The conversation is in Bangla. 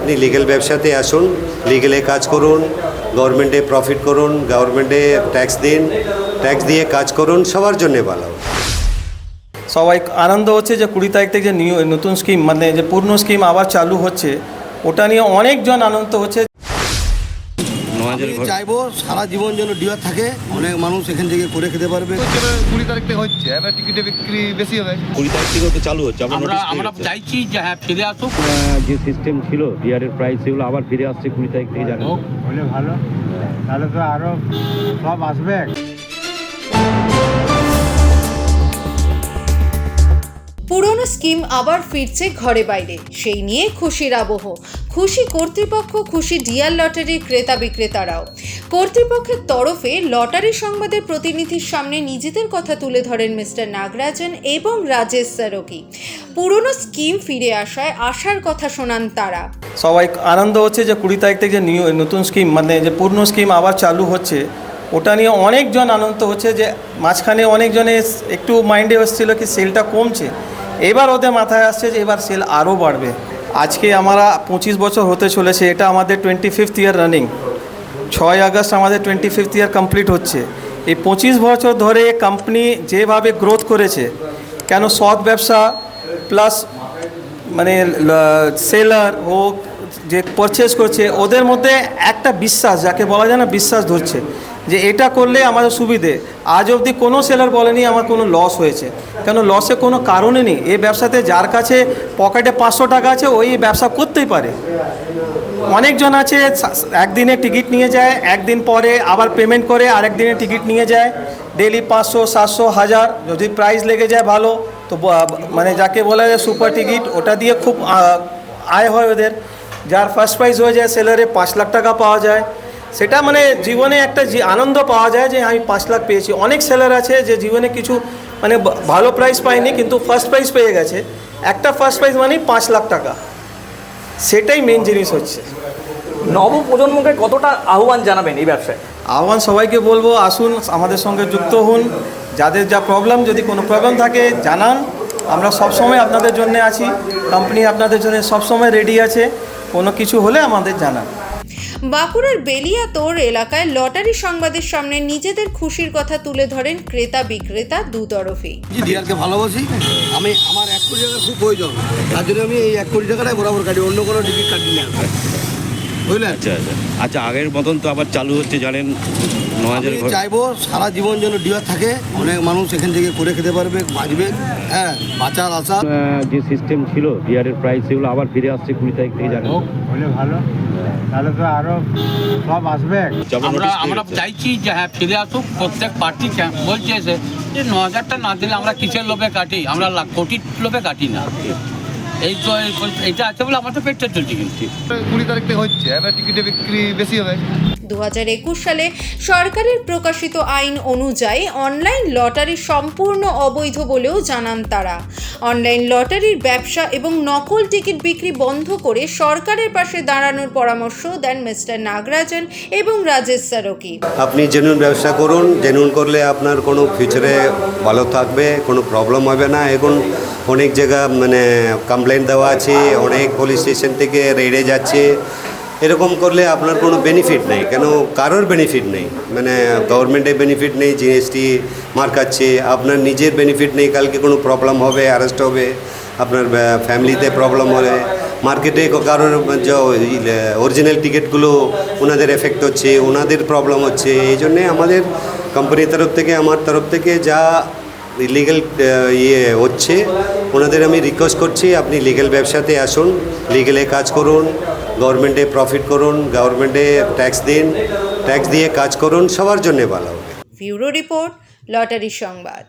আপনি লিগেল ব্যবসাতে আসুন লিগেলে কাজ করুন গভর্নমেন্টে প্রফিট করুন গভর্নমেন্টে ট্যাক্স দিন ট্যাক্স দিয়ে কাজ করুন, সবার জন্য ভালো। সবাই আনন্দ হচ্ছে যে কুড়ি তারিখ থেকে যে নিউ নতুন স্কিম মানে যে পূর্ণ স্কিম আবার চালু হচ্ছে, ওটা নিয়ে অনেকজন আনন্দ হচ্ছে। আমি চাইব সারা জীবন যেন ডিওয়ার থাকে অনেক মানুষ এখান থেকে করে খেতে পারবে। কুড়ি তারিখ থেকে হচ্ছে এবার টিকিটে বিক্রি বেশি হবে। কুড়ি তারিখ থেকে তো চালু হচ্ছে আমরা আমরা চাইছি যে হ্যাঁ ফিরে আসুক। যে সিস্টেম ছিল ডিয়ারের প্রাইস সেগুলো আবার ফিরে আসছে কুড়ি তারিখ থেকে জানো। হোক। হলে ভালো তাহলে তো আরও সব আসবে। পুরনো স্কিম আবার ফিরছে ঘরে বাইরে। সেই নিয়ে খুশির আবহ। খুশি কর্তৃপক্ষ, খুশি ডিয়ার লটারির ক্রেতা বিক্রেতারাও। কর্তৃপক্ষের তরফে লটারি সংবাদের প্রতিনিধির সামনে নিজেদের কথা তুলে ধরেন মিস্টার নাগরাজন এবং রাজেশ সারকি। পুরনো স্কিম ফিরে আসায় আসার কথা শোনান তারা। সবাই আনন্দ হচ্ছে যে কুড়ি তারিখ থেকে যে নিউ, নতুন স্কিম মানে যে পুরনো স্কিম আবার চালু হচ্ছে, ওটা নিয়ে অনেকজন আনন্দ হচ্ছে যে মাঝখানে অনেকজনে একটু মাইন্ডে এসেছিল কি সেলটা কমছে। এবার ওদের মাথায় আসছে যে এবার সেল আরও বাড়বে। আজকে আমরা পঁচিশ বছর হতে চলেছে, এটা আমাদের টোয়েন্টি ফিফথ ইয়ার রানিং ছয় আগস্ট আমাদের টোয়েন্টি ফিফথ ইয়ার কমপ্লিট হচ্ছে। এই পঁচিশ বছর ধরে কোম্পানি যেভাবে গ্রোথ করেছে, কেন সৎ ব্যবসা প্লাস মানে সেলার হোক, যে পারচেস করছে, ওদের মধ্যে একটা বিশ্বাস, যাকে বলা যায় না, বিশ্বাস ধরছে। যে এটা করলে আমাদের সুবিধে। আজ অবধি কোনো সেলার বলেনি আমার কোনো লস হয়েছে। কেন লসে কোনো কারণে নেই? এই ব্যবসাতে যার কাছে পকেটে পাঁচশো টাকা আছে, ওই ব্যবসা করতেই পারে। অনেকজন আছে, একদিনে টিকিট নিয়ে যায়, একদিন পরে আবার পেমেন্ট করে আরেক দিনে টিকিট নিয়ে যায়। ডেলি পাঁচশো, সাতশো, হাজার, যদি প্রাইস লেগে যায় ভালো, তো মানে যাকে বলা যায় সুপার টিকিট ওটা দিয়ে খুব আয় হয় ওদের। যার ফার্স্ট প্রাইজ হয়ে যায় সেলারে পাঁচ লাখ টাকা পাওয়া যায়। সেটা মানে জীবনে একটা আনন্দ পাওয়া যায় যে আমি পাঁচ লাখ পেয়েছি। অনেক সেলার আছে যে জীবনে কিছু মানে ভালো প্রাইস পায়নি কিন্তু ফার্স্ট প্রাইজ পেয়ে গেছে। একটা ফার্স্ট প্রাইজ মানেই পাঁচ লাখ টাকা। সেটাই মেন জিনিস হচ্ছে। নবপ্রজন্মকে কতটা আহ্বান জানাবেন এই ব্যবসায়? আহ্বান সবাইকে বলব আসুন আমাদের সঙ্গে যুক্ত হন। যাদের যা প্রবলেম যদি কোনো প্রবলেম থাকে জানান। আমরা সবসময় আপনাদের জন্য আছি। কোম্পানি আপনাদের জন্য সবসময় রেডি আছে। কোনো কিছু হলে আমাদের জানান। বাঁকুড়ার বেলিয়াতোর এলাকায় লটারি সংবাদের সামনে নিজেদের খুশির কথা তুলে ধরেন ক্রেতা বিক্রেতা দুতরফেই দিয়ারকে ভালোবাসি। আমি আমার এক কোটি টাকা খুব প্রয়োজন। তার জন্য আমি এই এক কোটি টাকাটাই বরাবর কাটি অন্য কোনো টিকিট কাটি না। বুঝলেন? আচ্ছা আচ্ছা। আচ্ছা আগের মতন তো আবার চালু হচ্ছে জানেন? আমি চাইব সারা জীবন যেন ডিওয়ার থাকে। অনেক মানুষ এখান থেকে করে খেতে পারবে বাঁচবে। হ্যাঁ বাঁচার আশা। যে সিস্টেম ছিল বিয়ারের প্রাইস সেগুলো আবার ফিরে আসছে কুড়ি তারিখ থেকে। হলে ভালো। তাহলে তো আরও সব আসবে। আমরা আমরা চাইছি যে হ্যাঁ ফিরে আসুক প্রত্যেক পার্টি বলছে এসে যে ন হাজারটা না দিলে আমরা কিসের লোভে কাটি? আমরা লাখ কোটির লোভে কাটি না। এই তো এই এইটা আছে বলে আমাদের পেটটা চলছে কিন্তু। কুড়ি তারিখ থেকে হচ্ছে। এবার টিকিটে বিক্রি বেশি হবে। দু হাজার একুশ সালে সরকারের প্রকাশিত আইন অনুযায়ী অনলাইন লটারি সম্পূর্ণ অবৈধ বলেও জানান তারা। অনলাইন লটারির ব্যবসা এবং নকল টিকিট বিক্রি বন্ধ করে সরকারের পাশে দাঁড়ানোর পরামর্শ দেন মিস্টার নাগরাজন এবং রাজেশ সারকি। আপনি জেনুন ব্যবসা করুন জেনুন করলে আপনার কোনো ফিউচারে ভালো থাকবে, কোনো প্রবলেম হবে না। এখন অনেক জায়গা মানে কমপ্লেন দেওয়া আছে, অনেক পুলিশ স্টেশন থেকে রেডে যাচ্ছে। এরকম করলে আপনার কোনো বেনিফিট নেই। কেন? কারোর বেনিফিট নেই। মানে গভর্নমেন্টের বেনিফিট নেই জিএসটি মার খাচ্ছে আপনার নিজের বেনিফিট নেই, কালকে কোনো প্রবলেম হবে অ্যারেস্ট হবে, আপনার ফ্যামিলিতে প্রবলেম হবে মার্কেটে কারোর অরিজিনাল টিকিটগুলো ওনাদের এফেক্ট হচ্ছে, ওনাদের প্রবলেম হচ্ছে, এই জন্যে আমাদের কোম্পানির তরফ থেকে, আমার তরফ থেকে যা লিগেল ইয়ে হচ্ছে, ওনাদের আমি রিকোয়েস্ট করছি, আপনি লিগেল ব্যবসাতে আসুন লিগেলে কাজ করুন গভর্নমেন্টে প্রফিট করুন, গভর্নমেন্টে ট্যাক্স দিন ট্যাক্স দিয়ে কাজ করুন, সবার জন্যে ভালো হবে। ব্যুরো রিপোর্ট, লটারি সংবাদ।